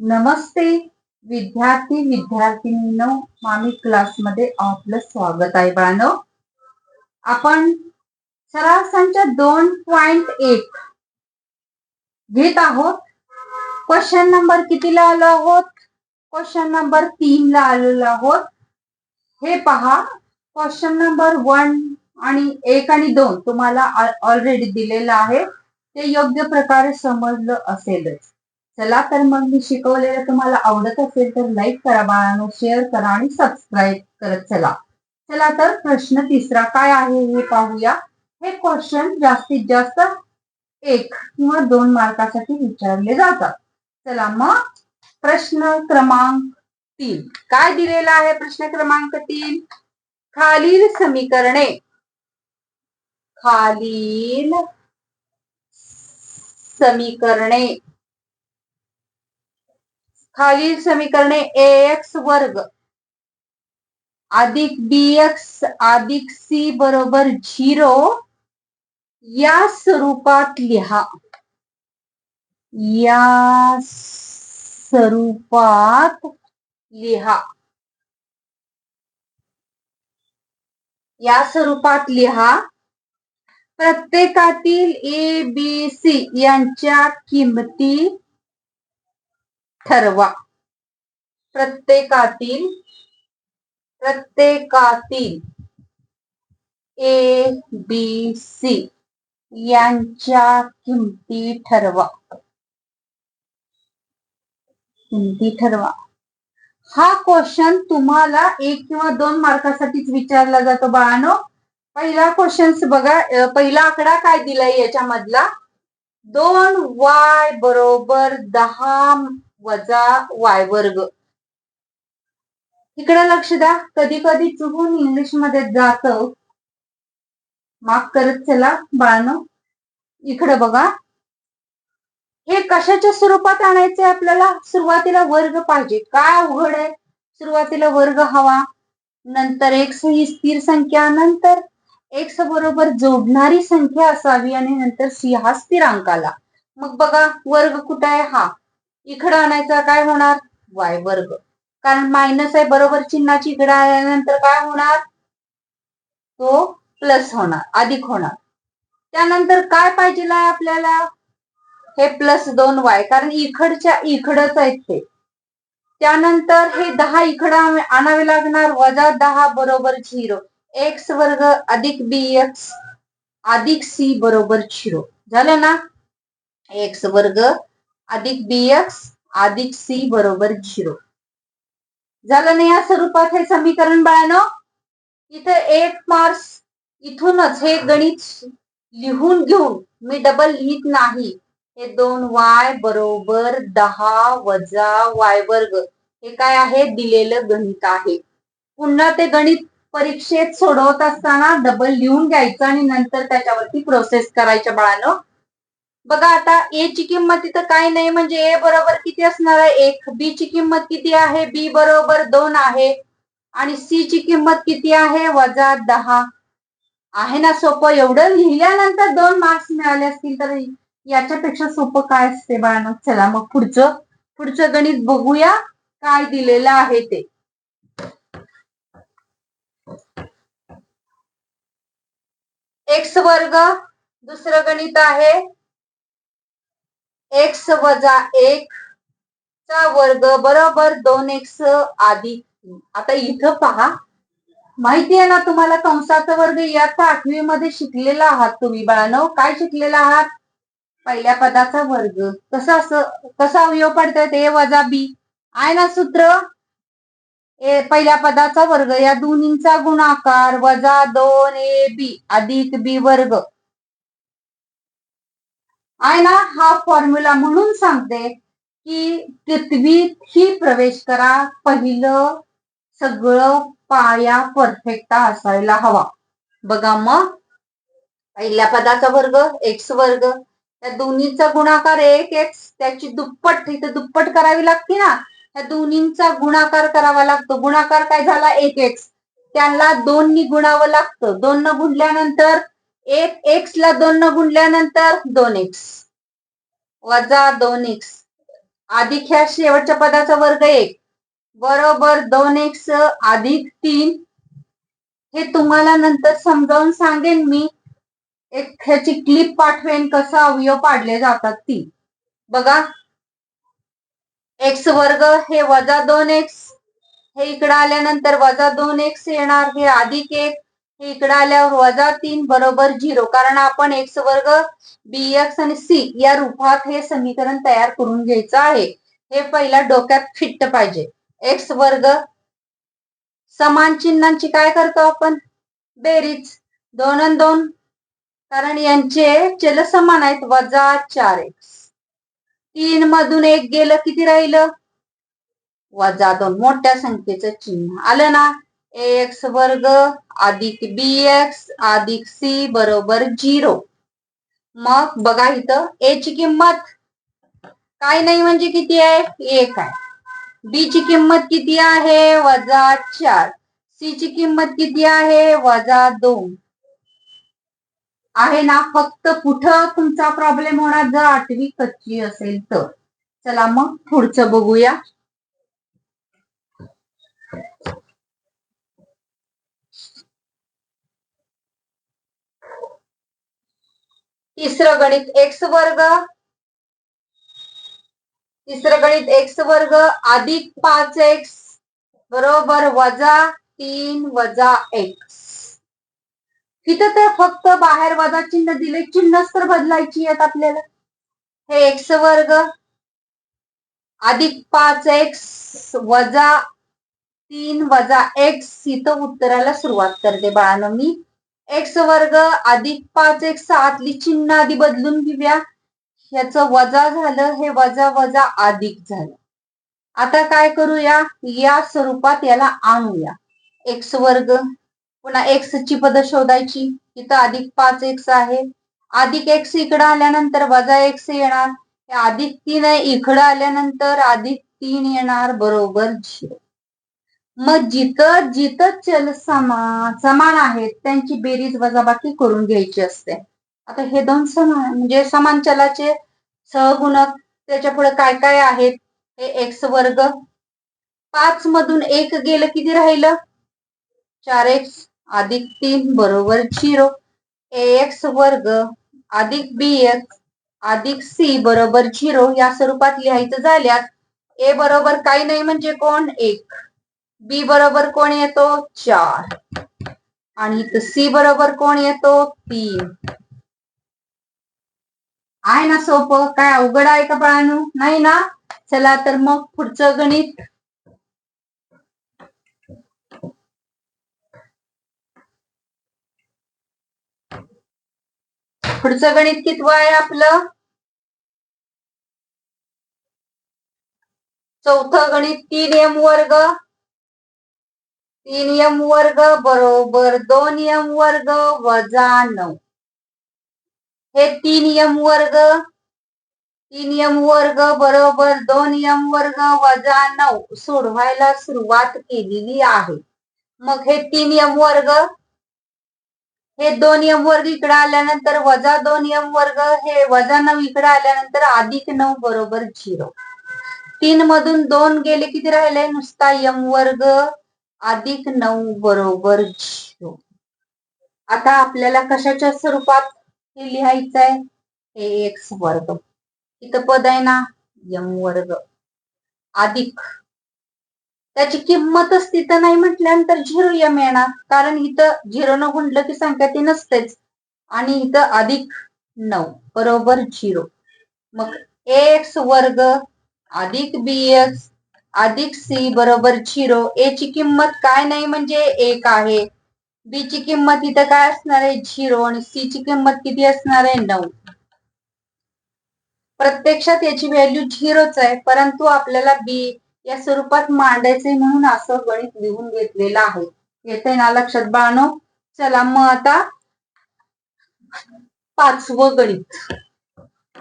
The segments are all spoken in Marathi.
नमस्ते. विद्यार्थी विद्यार्थिनींनो मामी क्लासमध्ये आपलं स्वागत आहे बाळांनो. आपण सरासनच्या दोन पॉइंट एक घेत आहोत. क्वेश्चन नंबर कितीला आलो आहोत? क्वेश्चन नंबर तीन ला आलेलो आहोत. हे पहा. क्वेश्चन नंबर वन आणि एक आणि दोन तुम्हाला ऑलरेडी दिलेलं आहे. ते योग्य प्रकारे समजलं असेलच. चला तर मग मी शिकवलेलं तुम्हाला आवडत असेल तर लाईक करा बाळांनो शेअर करा आणि सबस्क्राईब करत चला. चला तर प्रश्न तिसरा काय आहे हे पाहूया. हे क्वेश्चन जास्तीत जास्त एक किंवा दोन मार्कासाठी विचारले जातात. चला मग प्रश्न क्रमांक तीन. काय दिलेला आहे प्रश्न क्रमांक तीन? खालील समीकरणे. खालील समीकरणे. खालील समीकरणे ए एक्स वर्ग. अधिक बी एक्स अधिक सी बरोबर झिरो. या स्वरूपात लिहा. या स्वरूपात लिहा. या स्वरूपात लिहा. प्रत्येकातील ए बी सी यांच्या किमती ठरवा. प्रत्येकातील प्रत्येकातील ए बी सी यांच्या किमती ठरवा. किमती ठरवा. हा क्वेश्चन तुम्हाला एक किंवा दोन मार्कासाठीच विचारला जातो बाळानो. पहिला क्वेश्चन बघा पहिला आकडा काय दिलाय याच्यामधला? दोन वाय बरोबर दहा वजा वाय वर्ग. इकडे लक्ष द्या. कधी कधी चुकून इंग्लिशमध्ये जात. माफ करत चला बाळानं. इकडे बघा. हे कशाच्या स्वरूपात आणायचे आपल्याला? सुरुवातीला वर्ग पाहिजे. काय अवघड आहे? सुरुवातीला वर्ग हवा. नंतर एक्स ही स्थिर संख्या नंतर एक्स बरोबर जोडणारी संख्या असावी आणि नंतर सी हा स्थिरांक आला मग बघा वर्ग कुठं आहे? हा. इकडं आणायचा काय होणार? वाय वर्ग. कारण मायनस आहे बरोबर चिन्हाची इकडे आल्यानंतर काय होणार? तो प्लस होणार अधिक होणार. त्यानंतर काय पाहिजे आपल्याला? हे प्लस दोन वाय कारण इकडच्या इकडच आहेत ते. त्यानंतर हे दहा इकडं आणावे लागणार वजा दहा बरोबर झिरो. एक्स वर्ग अधिक बी एक्स अधिक सी बरोबर झिरो. झालं ना? एक्स वर्ग अधिक बी एक्स अधिक सी बरोबर झिरो झालं ना या स्वरूपात हे समीकरण बाळानं? इथे एक मार्क्स इथूनच हे गणित लिहून घेऊन मी डबल लिहित नाही. हे दोन वाय बरोबर दहा वजा वाय वर्ग. हे काय आहे? दिलेलं गणित आहे. पुन्हा ते गणित परीक्षेत सोडवत असताना डबल लिहून घ्यायचं आणि नंतर त्याच्यावरती प्रोसेस करायच्या बाळानं. बघा आता ए ची किंमत इथं काय नाही म्हणजे ए बरोबर किती असणार आहे? एक. बी ची किंमत किती आहे? बी बरोबर दोन आहे. आणि सी ची किंमत किती आहे? वजा दहा. आहे ना सोपं? एवढं लिहिल्यानंतर दोन मार्क्स मिळाले असतील तर याच्यापेक्षा सोपं काय असते बाळांनो? चला मग पुढचं. पुढचं गणित बघूया काय दिलेलं आहे ते. एक्स वर्ग दुसरं गणित आहे. एक्स वजा एक चा वर्ग बरोबर दोन एक्स अधिक आता इथं पहा. माहिती आहे ना तुम्हाला कंसाचा वर्ग इयत्ता आठवी मध्ये शिकलेला आहात तुम्ही बाळानो. काय शिकलेला आहात? पहिल्या पदाचा वर्ग. कसा असं कसा अवयव पडतात? ए वजा बी. आहे ना सूत्र? ए पहिल्या पदाचा वर्ग. या दोन्हींचा गुणाकार वजा दोन ए बी. अधिक बी वर्ग. आहे ना हा फॉर्म्युला म्हणून सांगते की पृथ्वीत ही प्रवेश करा पहिलं सगळं पाया परफेक्ट असायला हवा. बघा मग पहिल्या पदाचा वर्ग एक्स वर्ग त्या दोन्हीचा गुणाकार एक एक्स त्याची दुप्पट इथे दुप्पट करावी लागते ना त्या दोन्हींचा गुणाकार करावा लागतो. गुणाकार काय झाला? एक एक्स त्याला दोन गुणावं लागतं. दोन न गुणल्यानंतर एक एक्स ला दोन न गुणल्यानंतर दोन एक्स वजा दोन एक्स अधिक ह्या शेवटच्या पदाचा वर्ग एक. बरोबर दोन एक्स अधिक तीन. हे तुम्हाला नंतर समजावून सांगेन मी. एक ह्याची क्लिप पाठवेन कसं अवयव पाडले जातात ती. बघा. एक्स वर्ग हे वजा दोन एक्स हे इकडे आल्यानंतर वजा दोन एक्स येणार. हे अधिक एक. हे इकडे आल्यावर वजा तीन बरोबर झिरो. कारण आपण एक्स वर्ग बी एक्स आणि सी या रूपात हे समीकरण तयार करून घ्यायचं आहे. हे पहिला डोक्यात फिट्ट पाहिजे. एक्स वर्ग समान चिन्हांची काय करतो आपण? बेरीज. दोन आणि दोन. कारण यांचे चल समान आहेत. वजा चार एक्स. तीन मधून एक गेलं किती राहिलं? वजा दोन. मोठ्या संख्येचं चिन्ह. आलं ना? एक्स वर्ग अधिक बी एक्स अधिक सी बरोबर झिरो मग बघा इथं ए ची किंमत. काय नाही म्हणजे किती आहे? एक आहे. बी ची किंमत किती आहे? वजा चार. सी ची किंमत किती आहे? वजा दोन. आहे ना? फक्त कुठं तुमचा प्रॉब्लेम होणार? जर आठवी कच्ची असेल तर. चला मग पुढचं बघूया. तिसरं गणित एक्स वर्ग. तिसरं गणित एक्स वर्ग अधिक पाच एक्स बरोबर वजा तीन वजा एक्स. तिथं तर फक्त बाहेर वजा चिन्ह दिले चिन्हच तर बदलायची आहेत आपल्याला. हे एक्स वर्ग अधिक पाच एक्स वजा तीन वजा एक्स इथं उत्तराला सुरुवात करते बाळानं मी. एक्स वर्ग अधिक पाच एक्स आतली चिन्ह आधी बदलून घेऊया. ह्याच वजा झालं हे वजा वजा अधिक झालं. आता काय करूया? या स्वरूपात याला आणूया. एक्स वर्ग पुन्हा एक्स ची पद शोधायची. इथं अधिक पाच एक्स आहे. अधिक एक्स इकडं आल्यानंतर वजा एक्स येणार. अधिक तीन आहे इकडं आल्यानंतर अधिक तीन येणार बरोबर झिरो. मग जिथं जिथं चल समान समान आहेत त्यांची बेरीज वजाबाकी करून घ्यायची असते. आता हे दोन समान म्हणजे समान चलाचे सहगुणक त्याच्या पुढे काय काय आहेत? हे एक्स वर्ग. पाच मधून एक गेलं किती राहिलं? चार एक्स अधिक तीन बरोबर झिरो. ए एक्स वर्ग अधिक बी एक्स अधिक सी बरोबर झिरो. या स्वरूपात लिहायचं झाल्यास ए बरोबर काही नाही म्हणजे कोण? एक. बी बरोबर कोण येतो? चार. आणि इथं सी बरोबर कोण येतो? तीन. आहे ना सोपं? काय अवघड आहे का बाळानू? नाही ना? चला तर मग पुढचं गणित. पुढचं गणित कितवं आहे आपलं? चौथं गणित तीन एम वर्ग. तीन एम वर्ग बरोबर दोन एम वर्ग वजा नऊ. हे तीन एम वर्ग तीन एम वर्ग बरोबर दोन एम वर्ग वजा नऊ सोडवायला सुरुवात केलेली आहे. मग हे तीन एम वर्ग हे दोन एम वर्ग इकडे आल्यानंतर वजा दोन एम वर्ग हे वजा नऊ इकडे आल्यानंतर अधिक नऊ बरोबर झिरो. तीन मधून दोन गेले किती राहिले? नुसता यम वर्ग अधिक नऊ बरोबर झिरो. आता आपल्याला कशाच्या स्वरूपात हे लिहायचं आहे हे एक्स वर्ग. इथं पद आहे ना यम वर्ग. अधिक. त्याची किंमतच तिथं नाही म्हटल्यानंतर झिरो यम येणार. कारण इथं झिरो न गुंडलं की संख्या ती नसतेच. आणि इथं अधिक नऊ बरोबर झिरो. मग एक्स वर्ग अधिक बी एक्स अधिक सी बरोबर झिरो. ए ची किंमत काय नाही म्हणजे एक आहे. बी ची किंमत इथं काय असणार आहे? झिरो. आणि सी ची किंमत किती असणार आहे? नऊ. प्रत्यक्षात याची व्हॅल्यू झिरोच आहे. परंतु आपल्याला बी या स्वरूपात मांडायचे म्हणून असं गणित लिहून घेतलेलं आहे. येते ना लक्षात बाळनो? चला मग आता पाचवं गणित.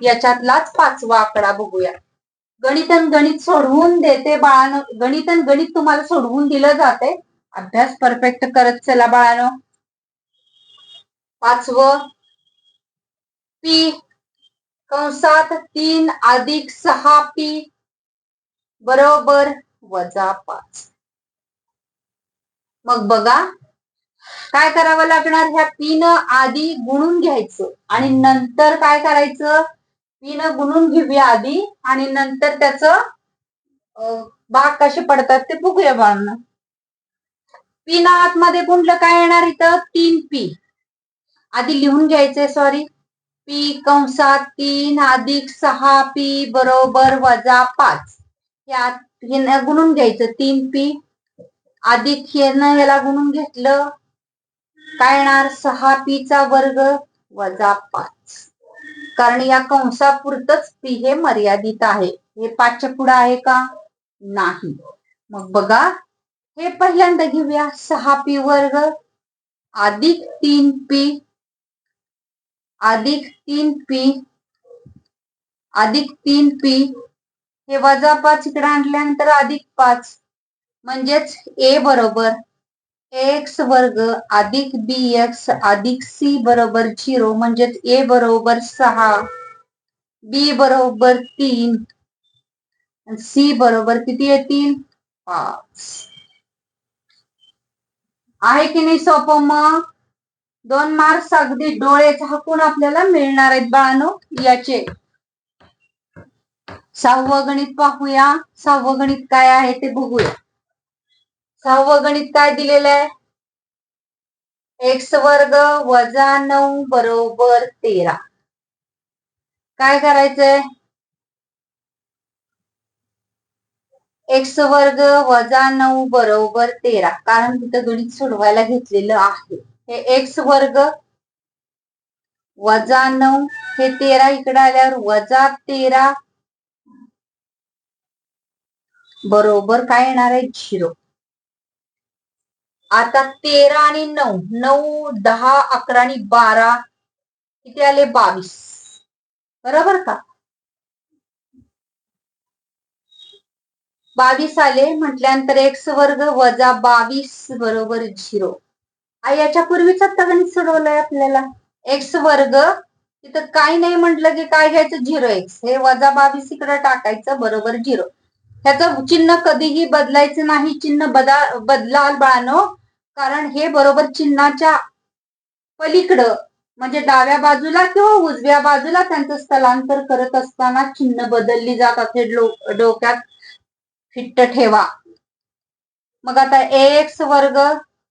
याच्यातलाच पाचवा आकडा बघूया. गणितन गणित सोडवून देते बाळानं. गणितन गणित तुम्हाला सोडवून दिलं जाते. अभ्यास परफेक्ट करत चला बाळानं. पाचवं. पी कंसात तीन अधिक सहा पी बरोबर वजा पाच. मग बघा. काय करावं लागणार? ह्या पीन आधी गुणून घ्यायचं. आणि नंतर काय करायचं? पीन गुणून घेऊया आधी आणि नंतर त्याच भाग कसे पडतात ते बघूया बाळांना. पी ना आतमध्ये गुणलं काय येणार इथं? तीन पी. आधी लिहून घ्यायचंय सॉरी पी कंसात तीन अधिक सहा पी बरोबर वजा पाच. हे गुणून घ्यायचं तीन पी. अधिक हे याला गुणून घेतलं. काय येणार? सहा पीचा वर्ग वजा पाच. कारण या कंसापुरतच पी हे मर्यादित आहे. हे पाचच्या पुढं आहे का? नाही. मग बघा हे पहिल्यांदा घेऊया. सहा पी वर्ग अधिक तीन पी अधिक तीन पी अधिक तीन पी. हे वजा पाच इकडे आणल्यानंतर अधिक पाच. म्हणजेच ए बरोबर एक्स वर्ग अधिक बी एक्स अधिक सी बरोबर झिरो म्हणजेच ए बरोबर सहा. बी बरोबर तीन. सी बरोबर किती येतील पाच. आहे की नाही सोपं मग? दोन मार्क्स अगदी डोळे झाकून आपल्याला मिळणार आहेत बाळानो याचे. सहावं गणित पाहूया. सहावं गणित काय आहे ते बघूया. सहावं गणित काय दिलेलं आहे? एक्स वर्ग वजा नऊ बरोबर तेरा. काय करायचंय? एक्स वर्ग वजा नऊ बरोबर तेरा. कारण तिथं गणित सोडवायला घेतलेलं आहे. हे एक्स वर्ग वजा नऊ हे तेरा इकडे आल्यावर वजा तेरा बरोबर काय येणार आहे? झिरो. आता तेरा आणि नऊ नऊ दहा अकरा आणि बारा किती आले? बावीस. बरोबर का? बावीस आले म्हटल्यानंतर एक्स वर्ग वजा बावीस बरोबर झिरो. याच्या पूर्वीच आता गणित सोडवलंय आपल्याला. एक्स वर्ग तिथं काही नाही म्हटलं की काय घ्यायचं? Zero x. हे वजा बावीस इकडे टाकायचं बरोबर झिरो. ह्याचं चिन्ह कधीही बदलायचं नाही. चिन्ह बदा बदलाल बाळानो. कारण हे बरोबर चिन्हाच्या पलीकडं म्हणजे डाव्या बाजूला किंवा उजव्या बाजूला त्यांचं स्थलांतर करत असताना चिन्ह बदलली जातात हे डोक्यात फिट्ट ठेवा. मग आता ए एक्स वर्ग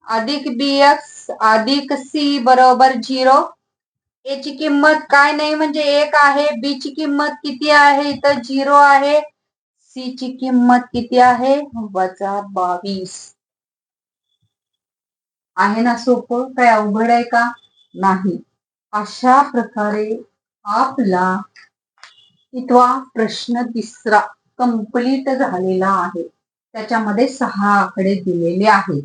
अधिक बी एक्स अधिक सी बरोबर झिरो. ए ची किंमत काय नाही म्हणजे एक आहे. बी ची किंमत किती आहे? इथं झिरो आहे. सी ची किंमत किती आहे? वजा बावीस. आहे ना सोपं? काय अवघड आहे का? नाही. अशा प्रकारे आपला इथवा प्रश्न तिसरा कंप्लीट झालेला आहे. त्याच्यामध्ये सहा आकडे दिलेले आहेत.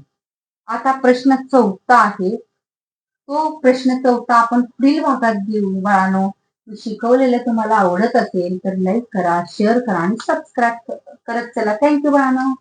आता प्रश्न चौथा आहे. तो प्रश्न चौथा आपण पुढील भागात घेऊ. बाळानो शिकवलेलं तुम्हाला आवडत असेल तर लाईक करा शेअर करा आणि सबस्क्राईब करत चला. थँक्यू बाळानो.